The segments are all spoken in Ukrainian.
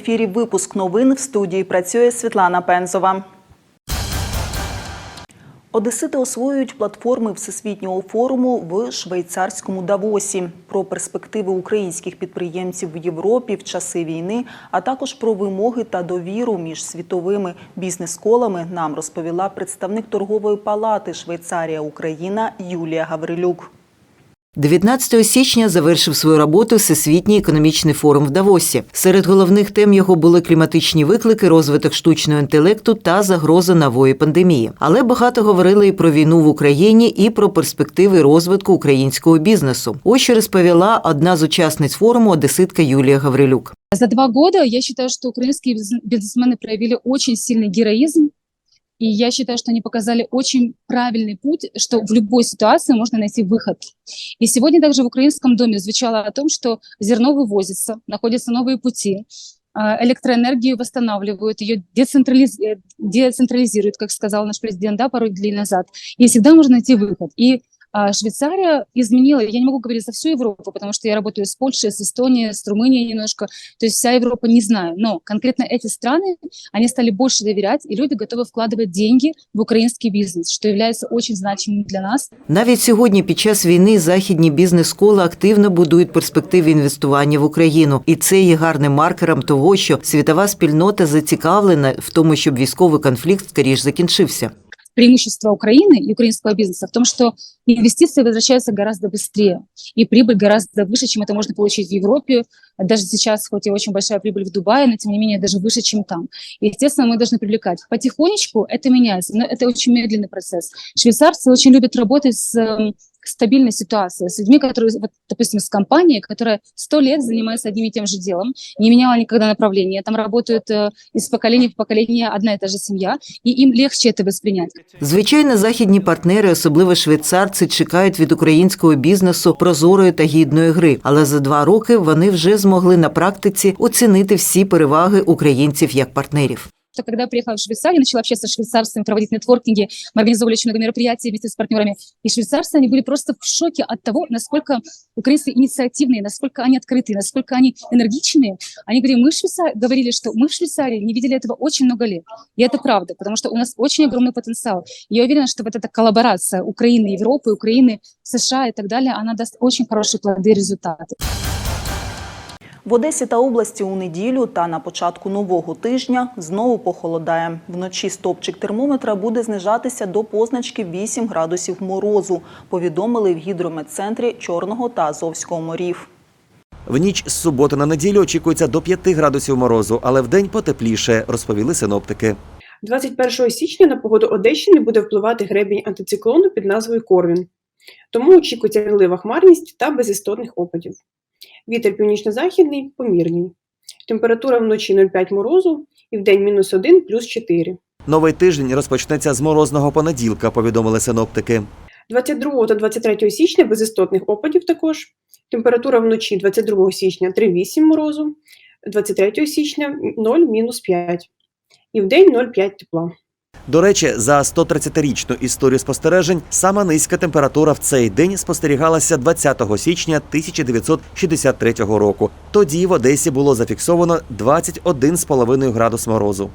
Ефірі випуск новин в студії працює Світлана Пензова. Одесити освоюють платформи Всесвітнього форуму в швейцарському Давосі про перспективи українських підприємців в Європі в часи війни, а також про вимоги та довіру між світовими бізнес-колами нам розповіла представник торгової палати Швейцарія Україна Юлія Гаврилюк. 19 січня завершив свою роботу Всесвітній економічний форум в Давосі. Серед головних тем його були кліматичні виклики, розвиток штучного інтелекту та загроза нової пандемії. Але багато говорили і про війну в Україні, і про перспективи розвитку українського бізнесу. Ось що розповіла одна з учасниць форуму одеситка Юлія Гаврилюк. За два года я считаю, что украинские бизнес- бизнесмены проявили очень сильный героизм, и я считаю, что они показали очень правильный путь, что в любой ситуации можно найти выход. И сегодня также в Украинском доме звучало о том, что зерно вывозится, находятся новые пути, а, электроэнергию восстанавливают, ее децентрализ- э, децентрализируют, как сказал наш президент, да, пару дней назад. И всегда можно найти выход. И а, Швейцария изменила, я не могу говорить за всю Европу, потому что я работаю с Польшей, с Эстонией, с Румынией немножко, то есть вся Европа не знаю, но конкретно эти страны, они стали больше доверять, и люди готовы вкладывать деньги в украинский бизнес, что является очень значимым для нас. Навіть сьогодні, під час війни, західні бізнес-кола активно будують перспективи інвестування в Україну, і це є гарним маркером того, що світова спільнота зацікавлена в тому, щоб військовий конфлікт скоріш закінчився. Преимущество Украины и украинского бизнеса в том, что инвестиции возвращаются гораздо быстрее, и прибыль гораздо выше, чем это можно получить в Европе. Даже сейчас, хоть и очень большая прибыль в Дубае, но тем не менее даже выше, чем там. И, естественно, мы должны привлекать. Потихонечку это меняется, но это очень медленный процесс. Швейцарцы очень любят работать с эм, стабильной ситуацией, с людьми, которые, вот, допустим, с компанией, которая сто лет занимается одним и тем же делом, не меняла никогда направления, там работают э, из поколения в поколение одна и та же семья, и им легче это воспринять. Звичайно, західні партнери, особливо швейцарці, чекають від українського бізнесу прозорої та гідної гри. Але за два роки вони вже змогли на практиці оцінити всі переваги українців як партнерів. Что когда я приехала в Швейцарию, начала общаться с швейцарцами, проводить нетворкинги, мы организовывали очень много мероприятий вместе с партнерами, и швейцарцы, они были просто в шоке от того, насколько украинцы инициативные, насколько они открытые, насколько они энергичные. Они говорили, мы в Швейцарии, говорили, что мы в Швейцарии не видели этого очень много лет. И это правда, потому что у нас очень огромный потенциал. Я уверена, что вот эта коллаборация Украины, Европы, Украины, США и так далее, она даст очень хорошие плоды и результаты. В Одесі та області у неділю та на початку нового тижня знову похолодає. Вночі стопчик термометра буде знижатися до позначки 8 градусів морозу, повідомили в гідрометцентрі Чорного та Азовського морів. В ніч з суботи на неділю очікується до 5 градусів морозу, але вдень потепліше, розповіли синоптики. 21 січня на погоду Одещини буде впливати гребінь антициклону під назвою Корвін. Тому очікується мінлива хмарність та безістотних опадів. Вітер північно-західний помірний. Температура вночі 0,5 морозу і вдень мінус 1 плюс 4. Новий тиждень розпочнеться з морозного понеділка, повідомили синоптики. 22 та 23 січня безістотних опадів також. Температура вночі 22 січня 3,8 морозу, 23 січня 0 мінус 5. І вдень 0,5 тепла. До речі, за 130-річну історію спостережень сама низька температура в цей день спостерігалася 20 січня 1963 року. Тоді в Одесі було зафіксовано 21,5 градус морозу.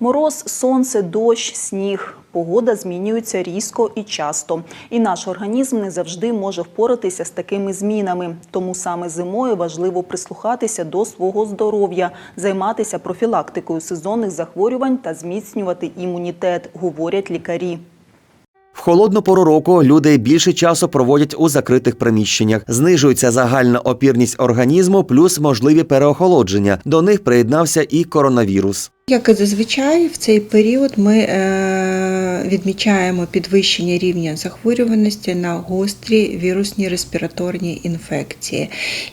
Мороз, сонце, дощ, сніг. Погода змінюється різко і часто. І наш організм не завжди може впоратися з такими змінами. Тому саме зимою важливо прислухатися до свого здоров'я, займатися профілактикою сезонних захворювань та зміцнювати імунітет, говорять лікарі. В холодну пору року люди більше часу проводять у закритих приміщеннях. Знижується загальна опірність організму, плюс можливі переохолодження. До них приєднався і коронавірус. Як і зазвичай, в цей період ми е, відмічаємо підвищення рівня захворюваності на гострі вірусні респіраторні інфекції.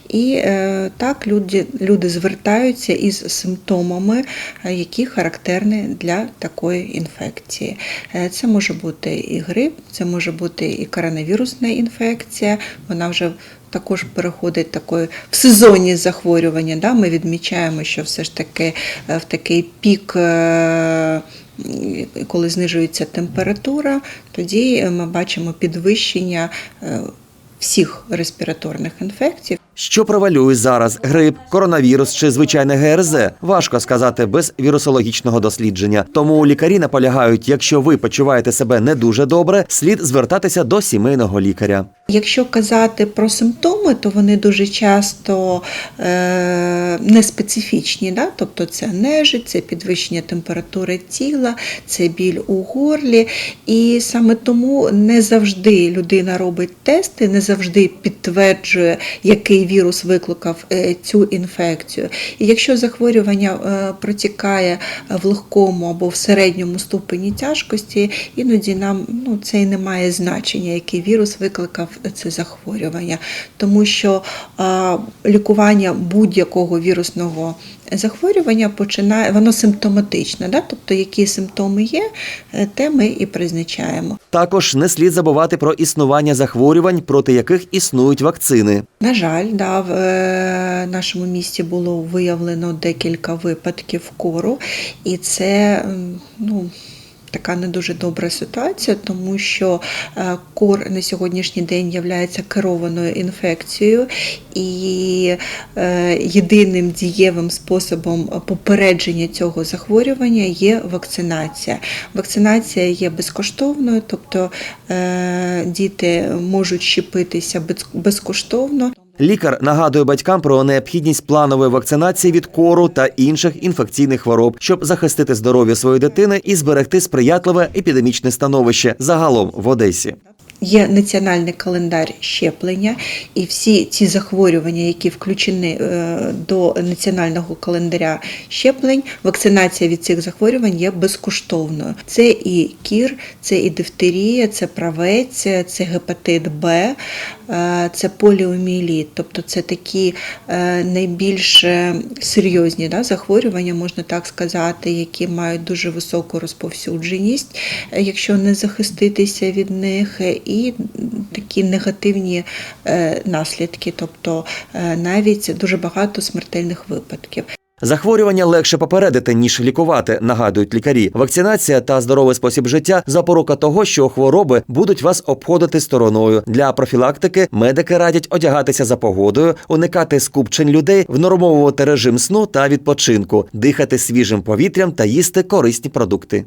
І е, так люди, люди звертаються із симптомами, які характерні для такої інфекції. Е, Це може бути і грип, це може бути і коронавірусна інфекція. Вона вже також переходить такої в сезонні захворювання. Да? Ми відмічаємо, що все ж таки е, в такий пік. Е, Коли знижується температура, тоді ми бачимо підвищення е, всіх респіраторних інфекцій. Що превалює зараз: грип, коронавірус чи звичайне ГРЗ? Важко сказати без вірусологічного дослідження. Тому лікарі наполягають, якщо ви почуваєте себе не дуже добре, слід звертатися до сімейного лікаря. Якщо казати про симптоми, то вони дуже часто е, неспецифічні, да? тобто це нежить, це підвищення температури тіла, це біль у горлі. І саме тому не завжди людина робить тести, не завжди підтверджує, який вірус викликав е, цю інфекцію. І якщо захворювання е, протікає в легкому або в середньому ступені тяжкості, іноді нам ну, це і не має значення, який вірус викликав це захворювання, тому що лікування будь-якого вірусного захворювання починає воно симптоматичне, да? тобто які симптоми є, е, те ми і призначаємо. Також не слід забувати про існування захворювань, проти яких існують вакцини. На жаль, да, в е, нашому місті було виявлено декілька випадків кору, і це ну. Така не дуже добра ситуація, тому що е, кор на сьогоднішній день є керованою інфекцією, і е, єдиним дієвим способом попередження цього захворювання є вакцинація. Вакцинація є безкоштовною, тобто діти можуть щепитися безкоштовно. Лікар нагадує батькам про необхідність планової вакцинації від кору та інших інфекційних хвороб, щоб захистити здоров'я своєї дитини і зберегти сприятливе епідемічне становище загалом в Одесі. Є національний календар щеплення, і всі ці захворювання, які включені е, до національного календаря щеплень, вакцинація від цих захворювань є безкоштовною. Це і кір, це і дифтерія, це правець, це гепатит Б, це поліоміеліт. Тобто це такі е, найбільш е, серйозні да, захворювання, можна так сказати, які мають дуже високу розповсюдженість, е, якщо не захиститися від них, е, і такі негативні е, наслідки, тобто е, навіть дуже багато смертельних випадків. Захворювання легше попередити ніж лікувати, нагадують лікарі. Вакцинація та здоровий спосіб життя запорука того, що хвороби будуть вас обходити стороною. Для профілактики медики радять одягатися за погодою, уникати скупчень людей, внормовувати режим сну та відпочинку, дихати свіжим повітрям та їсти корисні продукти.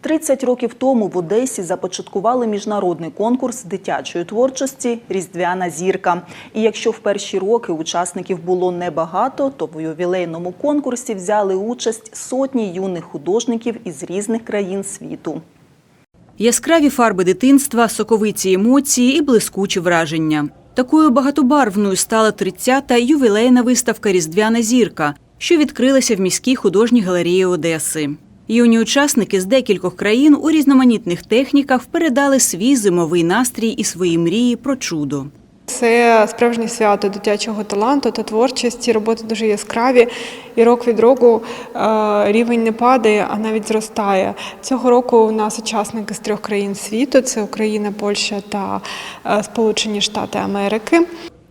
30 років тому в Одесі започаткували міжнародний конкурс дитячої творчості Різдвяна зірка. І якщо в перші роки учасників було небагато, то в ювілейному конкурсі взяли участь сотні юних художників із різних країн світу. Яскраві фарби дитинства, соковиті емоції і блискучі враження. Такою багатобарвною стала 30-та ювілейна виставка Різдвяна зірка, що відкрилася в міській художній галереї Одеси. Юні учасники з декількох країн у різноманітних техніках передали свій зимовий настрій і свої мрії про чудо. Це справжнє свято дитячого таланту та творчості. Роботи дуже яскраві, і рок від року е, рівень не падає, а навіть зростає. Цього року у нас учасники з трьох країн світу: це Україна, Польща та е, Сполучені Штати Америки.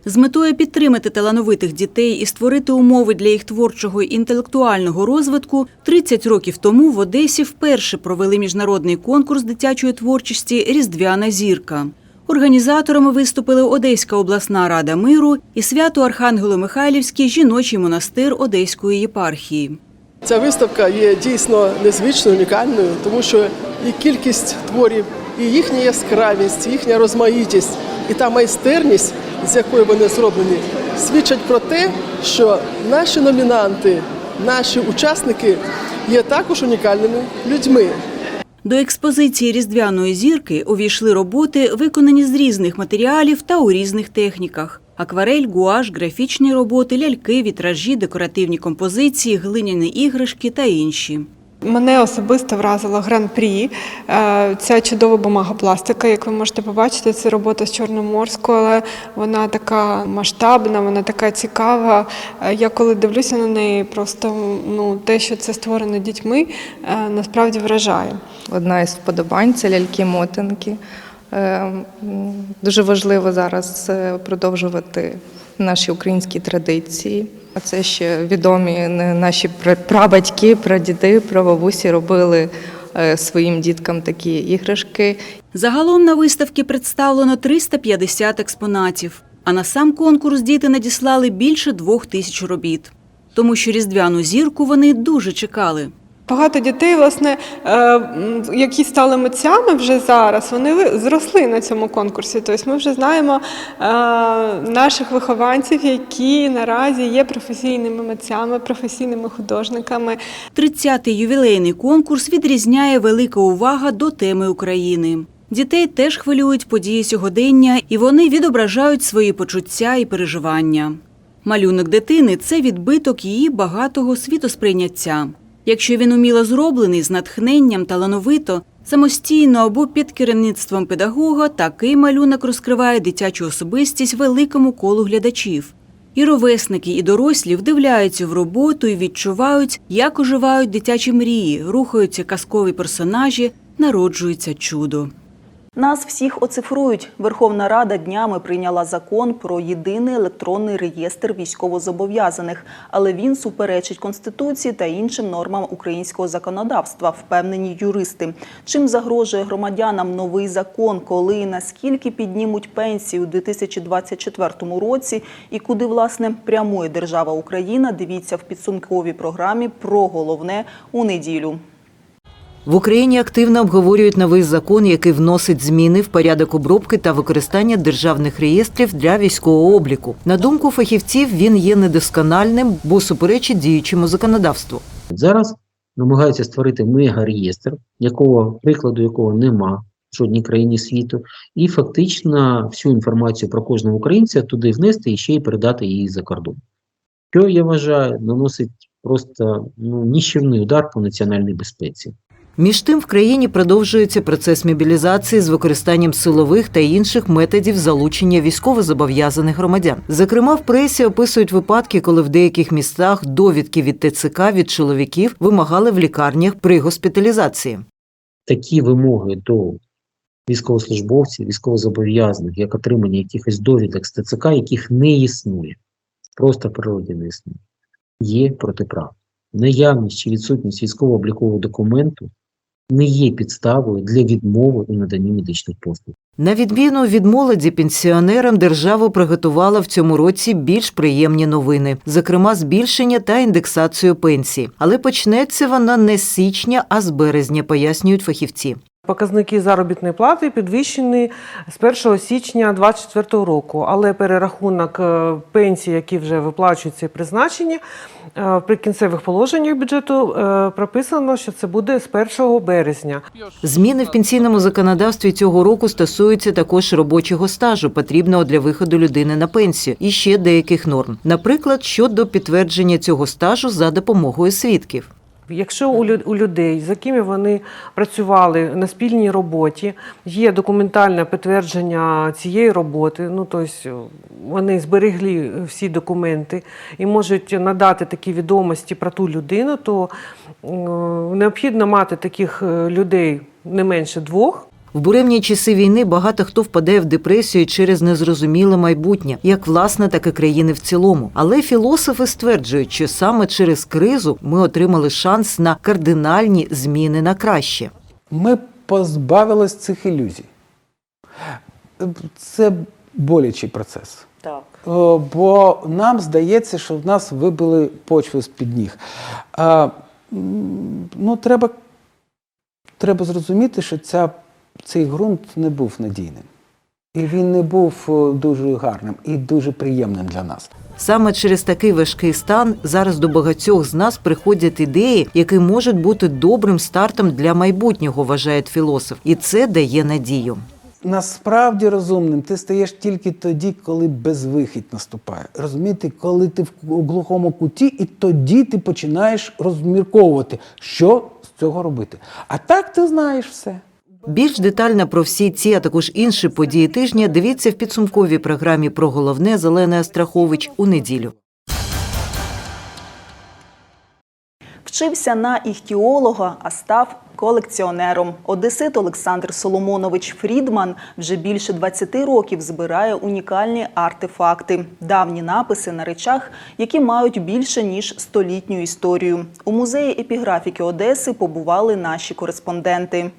З метою підтримати талановитих дітей і створити умови для їх творчого і інтелектуального розвитку 30 років тому в Одесі вперше провели міжнародний конкурс дитячої творчості Різдвяна зірка. Організаторами виступили Одеська обласна рада миру і свято Архангело-Михайлівський жіночий монастир Одеської єпархії. Ця виставка є дійсно незвичною, унікальною, тому що і кількість творів, і їхня яскравість, і їхня розмаїтість, і та майстерність, з якою вони зроблені, свідчать про те, що наші номінанти, наші учасники є також унікальними людьми. До експозиції різдвяної зірки увійшли роботи, виконані з різних матеріалів та у різних техніках: акварель, гуаш, графічні роботи, ляльки, вітражі, декоративні композиції, глиняні іграшки та інші. Мене особисто вразила гран-прі. Е, Ця чудова бумага пластика, як ви можете побачити, це робота з Чорноморського, але вона така масштабна, вона така цікава. Е, Я коли дивлюся на неї, просто ну, те, що це створено дітьми, е, насправді вражає. Одна із вподобань це ляльки-мотинки. Дуже важливо зараз продовжувати наші українські традиції. Це ще відомі не- наші пра- прабатьки, прадіди, прабабусі робили е, своїм діткам такі іграшки. Загалом на виставці представлено 350 експонатів, а на сам конкурс діти надіслали більше двох тисяч робіт. Тому що різдвяну зірку вони дуже чекали. Багато дітей, власне, е, які стали митцями вже зараз, вони зросли на цьому конкурсі. Тобто ми вже знаємо е, наших вихованців, які наразі є професійними митцями, професійними художниками. 30-й ювілейний конкурс відрізняє велика увага до теми України. Дітей теж хвилюють події сьогодення, і вони відображають свої почуття і переживання. Малюнок дитини це відбиток її багатого світосприйняття. Якщо він уміло зроблений з натхненням талановито, самостійно або під керівництвом педагога, такий малюнок розкриває дитячу особистість великому колу глядачів. І ровесники, і дорослі вдивляються в роботу і відчувають, як оживають дитячі мрії, рухаються казкові персонажі, народжується чудо. Нас всіх оцифрують. Верховна Рада днями прийняла закон про єдиний електронний реєстр військовозобов'язаних, але він суперечить конституції та іншим нормам українського законодавства, впевнені юристи. Чим загрожує громадянам новий закон, коли і наскільки піднімуть пенсії у 2024 році, і куди власне прямує держава Україна? Дивіться в підсумковій програмі про головне у неділю. В Україні активно обговорюють новий закон, який вносить зміни в порядок обробки та використання державних реєстрів для військового обліку. На думку фахівців, він є недоскональним, бо суперечить діючому законодавству. Зараз намагаються створити мегареєстр, якого прикладу якого нема в жодній країні світу, і фактично всю інформацію про кожного українця туди внести і ще й передати її за кордон. Що я вважаю, наносить просто ну, ніщівний удар по національній безпеці. Між тим в країні продовжується процес мобілізації з використанням силових та інших методів залучення військовозобов'язаних громадян. Зокрема, в пресі описують випадки, коли в деяких містах довідки від ТЦК від чоловіків вимагали в лікарнях при госпіталізації. Такі вимоги до військовослужбовців, військовозобов'язаних, як отримання якихось довідок з ТЦК, яких не існує, просто в природі не існує, є протиправні. Наявність чи відсутність військово-облікового документу не є підставою для відмови у наданні медичних послуг. На відміну від молоді пенсіонерам, держава приготувала в цьому році більш приємні новини, зокрема збільшення та індексацію пенсій. Але почнеться вона не з січня, а з березня, пояснюють фахівці. Показники заробітної плати підвищені з 1 січня 2024 року, але перерахунок е, пенсій, які вже виплачуються і призначені, е, в прикінцевих положеннях бюджету е, прописано, що це буде з 1 березня. Зміни в пенсійному законодавстві цього року стосуються також робочого стажу, потрібного для виходу людини на пенсію, і ще деяких норм. Наприклад, щодо підтвердження цього стажу за допомогою свідків. Якщо у людей, з якими вони працювали на спільній роботі, є документальне підтвердження цієї роботи, ну тобто вони зберегли всі документи і можуть надати такі відомості про ту людину, то е, необхідно мати таких е, людей не менше двох. В буремні часи війни багато хто впадає в депресію через незрозуміле майбутнє, як власне, так і країни в цілому. Але філософи стверджують, що саме через кризу ми отримали шанс на кардинальні зміни на краще. Ми позбавились цих ілюзій. Це болячий процес. Так. Бо нам здається, що в нас вибили почву з-під ніг. А, ну, треба, треба зрозуміти, що ця, цей ґрунт не був надійним. І він не був дуже гарним і дуже приємним для нас. Саме через такий важкий стан зараз до багатьох з нас приходять ідеї, які можуть бути добрим стартом для майбутнього, вважає філософ, і це дає надію. Насправді розумним ти стаєш тільки тоді, коли безвихідь наступає. Розумієте, коли ти в глухому куті, і тоді ти починаєш розмірковувати, що з цього робити. А так ти знаєш все. Більш детально про всі ці, а також інші події тижня дивіться в підсумковій програмі про головне Зелена Астрахович у неділю. Вчився на іхтіолога, а став колекціонером. Одесит Олександр Соломонович Фрідман вже більше 20 років збирає унікальні артефакти, давні написи на речах, які мають більше ніж столітню історію. У музеї епіграфіки Одеси побували наші кореспонденти.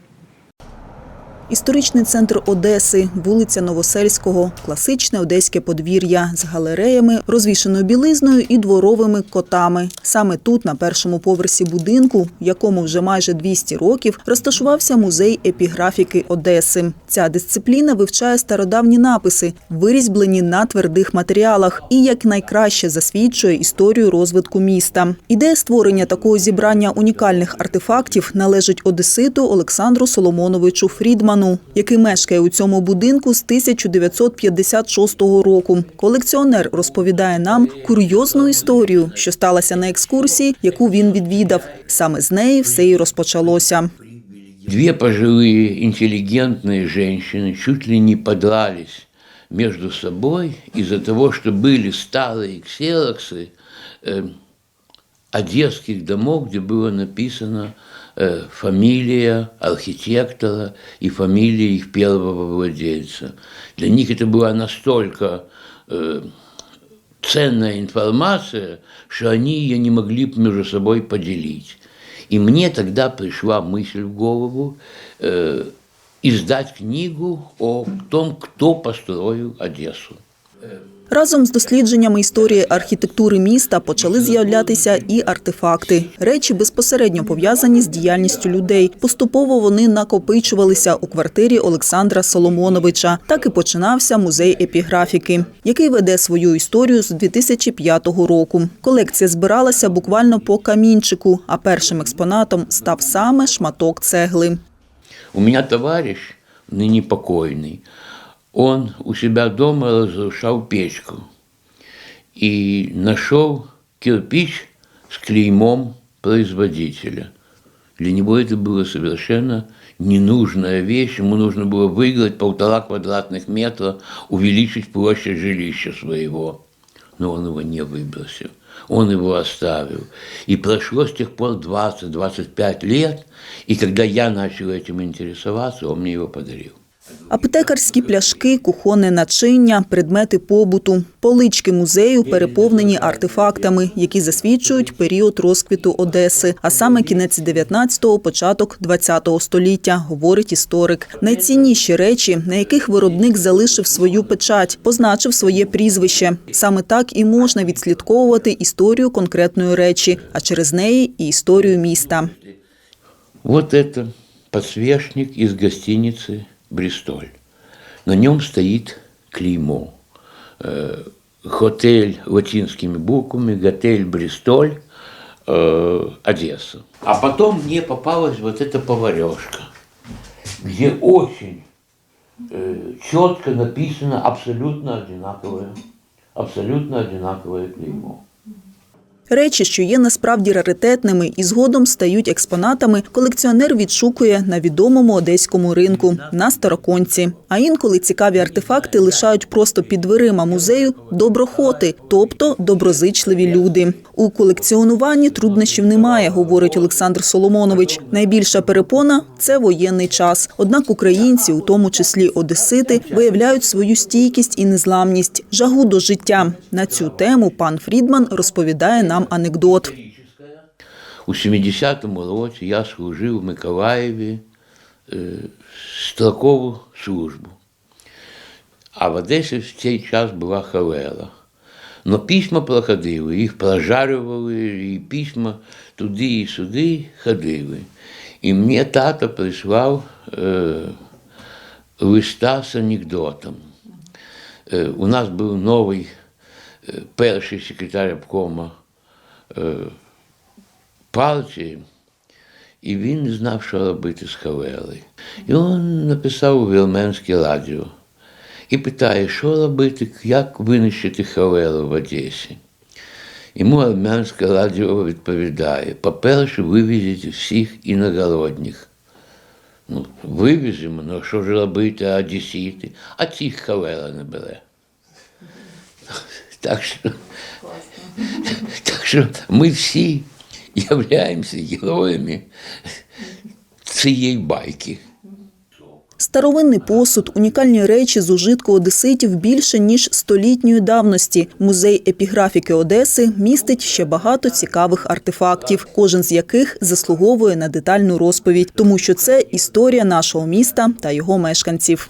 Історичний центр Одеси, вулиця Новосельського, класичне одеське подвір'я з галереями, розвішеною білизною і дворовими котами. Саме тут, на першому поверсі будинку, якому вже майже 200 років, розташувався музей епіграфіки Одеси. Ця дисципліна вивчає стародавні написи, вирізблені на твердих матеріалах, і як найкраще засвідчує історію розвитку міста. Ідея створення такого зібрання унікальних артефактів належить одеситу Олександру Соломоновичу Фрідману, який мешкає у цьому будинку з 1956 року. Колекціонер розповідає нам курйозну історію, що сталася на екскурсії, яку він відвідав. Саме з неї все і розпочалося. Две пожилые интеллигентные женщины чуть ли не подрались между собой из-за того, что были старые ксероксы э, одесских домов, где было написано э, фамилия архитектора и фамилия их первого владельца. Для них это была настолько э, ценная информация, что они ее не могли между собой поделить. И мне тогда пришла мысль в голову э, издать книгу о том, кто построил Одессу. Разом з дослідженнями історії архітектури міста почали з'являтися і артефакти. Речі безпосередньо пов'язані з діяльністю людей. Поступово вони накопичувалися у квартирі Олександра Соломоновича. Так і починався музей епіграфіки, який веде свою історію з 2005 року. Колекція збиралася буквально по камінчику, а першим експонатом став саме шматок цегли. У меня товарищ, ныне покойный, он у себя дома разрушал печку и нашел кирпич с клеймом производителя. Для него это было совершенно ненужная вещь. Ему нужно было выиграть полтора квадратных метра, увеличить площадь жилища своего. Но он его не выбросил. Он его оставил. И прошло с тех пор 20-25 лет. И когда я начал этим интересоваться, он мне его подарил. Аптекарські пляшки, кухонне начиння, предмети побуту, полички музею переповнені артефактами, які засвідчують період розквіту Одеси, а саме кінець 19-го, початок 20-го століття, говорить історик. Найцінніші речі, на яких виробник залишив свою печать, позначив своє прізвище. Саме так і можна відслідковувати історію конкретної речі, а через неї і історію міста. Вот это подсвечник из гостиницы «Бристоль». На нем стоит клеймо. Э, Хотель латинскими буквами, готель «Бристоль», э, Одесса. А потом мне попалась вот эта поварешка, где очень э, четко написано абсолютно одинаковое, абсолютно одинаковое клеймо. Речі, що є насправді раритетними і згодом стають експонатами, колекціонер відшукує на відомому одеському ринку на Староконці. А інколи цікаві артефакти лишають просто під дверима музею доброхоти, тобто доброзичливі люди. У колекціонуванні труднощів немає, говорить Олександр Соломонович. Найбільша перепона це воєнний час. Однак українці, у тому числі одесити, виявляють свою стійкість і незламність, жагу до життя. На цю тему пан Фрідман розповідає нам анекдот. У 70-му році я служив в Миколаєві е, строкову службу. А в Одесі в цей час була холера. Но письма проходили, їх прожарювали, і письма туди і сюди ходили. І мені тато прислав е, листа з анекдотом. Е, у нас був новий е, перший секретар обкома е, партії, і він не знав, що робити з холерою. І він написав у Вілменське радіо і питає, що робити, як винищити холеру в Одесі. Йому армянське радіо відповідає: по-перше, вивезіть всіх іногородніх. Ну, вивеземо, ну що ж робити, одесіти, а цих холера не бере. Так що, що ми всі являємося героями цієї байки. Старовинний посуд, унікальні речі з ужитку одеситів більше ніж столітньої давності. Музей епіграфіки Одеси містить ще багато цікавих артефактів, кожен з яких заслуговує на детальну розповідь, тому що це історія нашого міста та його мешканців.